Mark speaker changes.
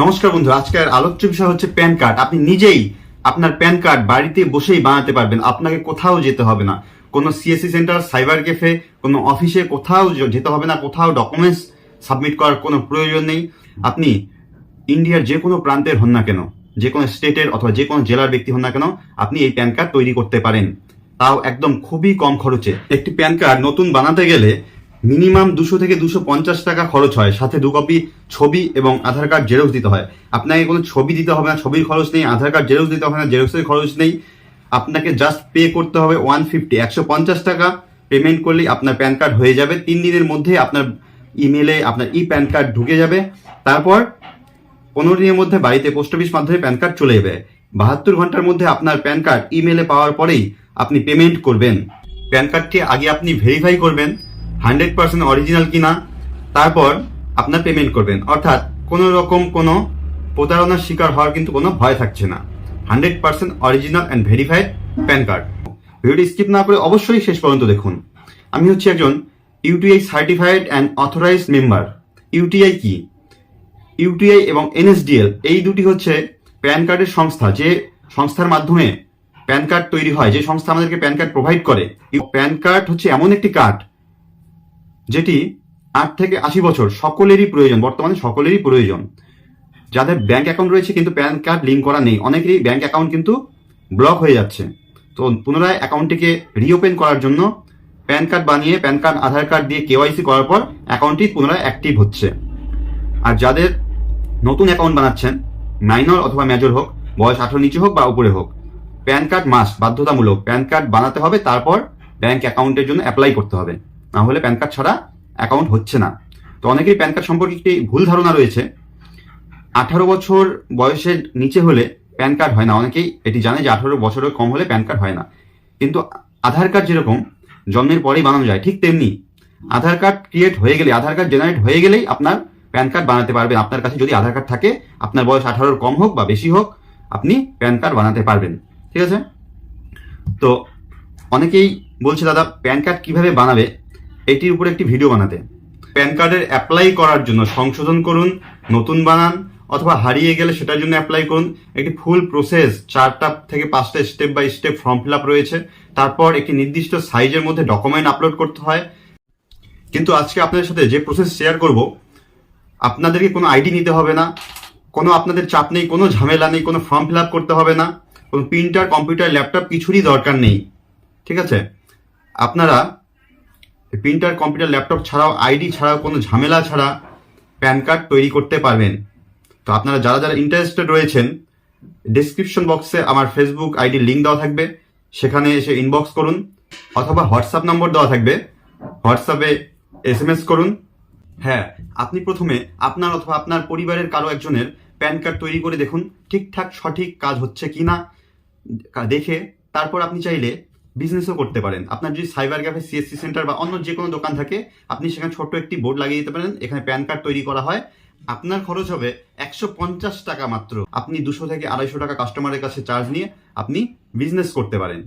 Speaker 1: নমস্কার বন্ধু, আজকের আলোচ্য বিষয় হচ্ছে প্যান কার্ড। আপনি নিজেই আপনার প্যান কার্ড বাড়িতে বসেই বানাতে পারবেন, আপনাকে কোথাও যেতে হবে না। কোনো সিএসসি সেন্টার, সাইবার ক্যাফে, কোনো অফিসে কোথাও যেতে হবে না, কোথাও ডকুমেন্টস সাবমিট করার কোনো প্রয়োজন নেই। আপনি ইন্ডিয়ার যে কোনো প্রান্তের হন না কেন, যে কোনো স্টেটের অথবা যে কোনো জেলার ব্যক্তি হন না কেন, আপনি এই প্যান কার্ড তৈরি করতে পারেন। তাও একদম খুবই কম খরচে। একটি প্যান কার্ড নতুন বানাতে গেলে মিনিমাম দুশো থেকে দুশো পঞ্চাশ টাকা খরচ হয়। সাথে দু কপি ছবি এবং আধার কার্ড জেরক্স দিতে হয়। আপনাকে কোনো ছবি দিতে হবে না, ছবির খরচ নেই, আধার কার্ড জেরক্স দিতে হবে না জেরক্সের খরচ নেই। আপনাকে জাস্ট পে করতে হবে ওয়ান ফিফটি একশো পঞ্চাশ টাকা। পেমেন্ট করলেই আপনার প্যান কার্ড হয়ে যাবে। তিন দিনের মধ্যে আপনার ইমেলে আপনার ই প্যান কার্ড ঢুকে যাবে। তারপর পনেরো দিনের মধ্যে বাড়িতে পোস্ট অফিস মাধ্যমে প্যান কার্ড চলে যাবে। বাহাত্তর ঘণ্টার মধ্যে আপনার প্যান কার্ড ইমেলে পাওয়ার পরেই আপনি পেমেন্ট করবেন। প্যান কার্ডটি আগে আপনি ভেরিফাই করবেন। হান্ড্রেড পার্সেন্ট অরিজিনাল কিনা, তারপর আপনার পেমেন্ট করবেন। অর্থাৎ কোনো রকম কোনো প্রতারণার শিকার হওয়ার কিন্তু কোনো ভয় থাকছে না। Hundred percent original and verified PAN card. ভিডিওটি স্কিপ না করে অবশ্যই শেষ পর্যন্ত দেখুন। আমি হচ্ছি একজন UTI certified and authorized member. UTI কি? ইউটিআই এবং এনএসডিএল এই দুটি হচ্ছে প্যান কার্ডের সংস্থা। যে সংস্থার মাধ্যমে প্যান কার্ড তৈরি হয়, যে সংস্থা আমাদেরকে প্যান কার্ড প্রোভাইড করে, প্যান কার্ড হচ্ছে এমন একটি কার্ড যেটি আট থেকে আশি বছর সকলেরই প্রয়োজন, বর্তমানে সকলেরই প্রয়োজন। যাদের ব্যাংক অ্যাকাউন্ট রয়েছে কিন্তু প্যান কার্ড লিঙ্ক করা নেই, অনেকেরই ব্যাংক অ্যাকাউন্ট কিন্তু ব্লক হয়ে যাচ্ছে। তো পুনরায় অ্যাকাউন্টটিকে রিওপেন করার জন্য প্যান কার্ড বানিয়ে প্যান কার্ড আধার কার্ড দিয়ে কেওয়াইসি করার পর অ্যাকাউন্টটি পুনরায় অ্যাক্টিভ হচ্ছে। আর যাদের নতুন অ্যাকাউন্ট বানাচ্ছেন মাইনর অথবা মেজর হোক, বয়স আঠারো নিচে হোক বা উপরে হোক প্যান কার্ড মাস বাধ্যতামূলক প্যান কার্ড বানাতে হবে, তারপর ব্যাংক অ্যাকাউন্টের জন্য অ্যাপ্লাই করতে হবে। না হলে প্যান কার্ড ছাড়া অ্যাকাউন্ট হচ্ছে না। তো অনেকেই প্যান কার্ড সম্পর্কে একটি ভুল ধারণা রয়েছে। আঠারো বছর বয়সের নিচে হলে প্যান কার্ড হয় না। অনেকেই এটি জানে যে আঠারো বছরের কম হলে প্যান কার্ড হয় না। কিন্তু আধার কার্ড যেরকম জন্মের পরেই বানানো যায়, ঠিক তেমনি আধার কার্ড ক্রিয়েট হয়ে গেলে, আধার কার্ড জেনারেট হয়ে গেলেই আপনার প্যান কার্ড বানাতে পারবেন। আপনার কাছে যদি আধার কার্ড থাকে, আপনার বয়স আঠারোর কম হোক বা বেশি হোক, আপনি প্যান কার্ড বানাতে পারবেন। ঠিক আছে? তো অনেকেই বলছে, দাদা, প্যান কার্ড কীভাবে বানাবে? এটির উপরে একটি ভিডিও বানাতে। প্যান কার্ডের অ্যাপ্লাই করার জন্য সংশোধন করুন, নতুন বানান, অথবা হারিয়ে গেলে সেটার জন্য অ্যাপ্লাই করুন। একটি ফুল প্রসেস চারটা থেকে পাঁচটা step by step form fill up রয়েছে। তারপর একটি নির্দিষ্ট সাইজের মধ্যে ডকুমেন্ট আপলোড করতে হয়। কিন্তু আজকে আপনাদের সাথে যে প্রসেস শেয়ার করব, আপনাদেরকে কোনো আইডি নিতে হবে না। কোনো আপনাদের চাপ নেই, কোনো ঝামেলা নেই, কোনো ফর্ম ফিল আপ করতে হবে না। কোনো প্রিন্টার কম্পিউটার ল্যাপটপ কিছুরই দরকার নেই। ঠিক আছে? আপনারা প্রিন্টার, কম্পিউটার, ল্যাপটপ ছাড়াও আইডি ছাড়াও কোনো ঝামেলা ছাড়া প্যান কার্ড তৈরি করতে পারবেন। তো আপনারা যারা যারা ইন্টারেস্টেড রয়েছেন ডিসক্রিপশন বক্সে আমার ফেসবুক আইডি লিঙ্ক দেওয়া থাকবে। সেখানে এসে ইনবক্স করুন অথবা হোয়াটসঅ্যাপ নম্বর দেওয়া থাকবে। হোয়াটসঅ্যাপে এস এম এস করুন। হ্যাঁ আপনি প্রথমে আপনার অথবা আপনার পরিবারের কারও একজনের প্যান কার্ড তৈরি করে দেখুন, ঠিকঠাক সঠিক কাজ হচ্ছে কি না দেখে তারপর আপনি চাইলে বিজনেসও করতে পারেন। আপনার যদি সাইবার ক্যাফে সিএসসি সেন্টার বা অন্য যে কোনো দোকান থাকে, আপনি সেখানে ছোট্ট একটি বোর্ড লাগিয়ে দিতে পারেন। এখানে প্যান কার্ড তৈরি করা হয়। আপনার খরচ হবে একশো পঞ্চাশ টাকা মাত্র। আপনি দুশো থেকে আড়াইশো টাকা কাস্টমারের কাছে চার্জ নিয়ে আপনি বিজনেস করতে পারেন।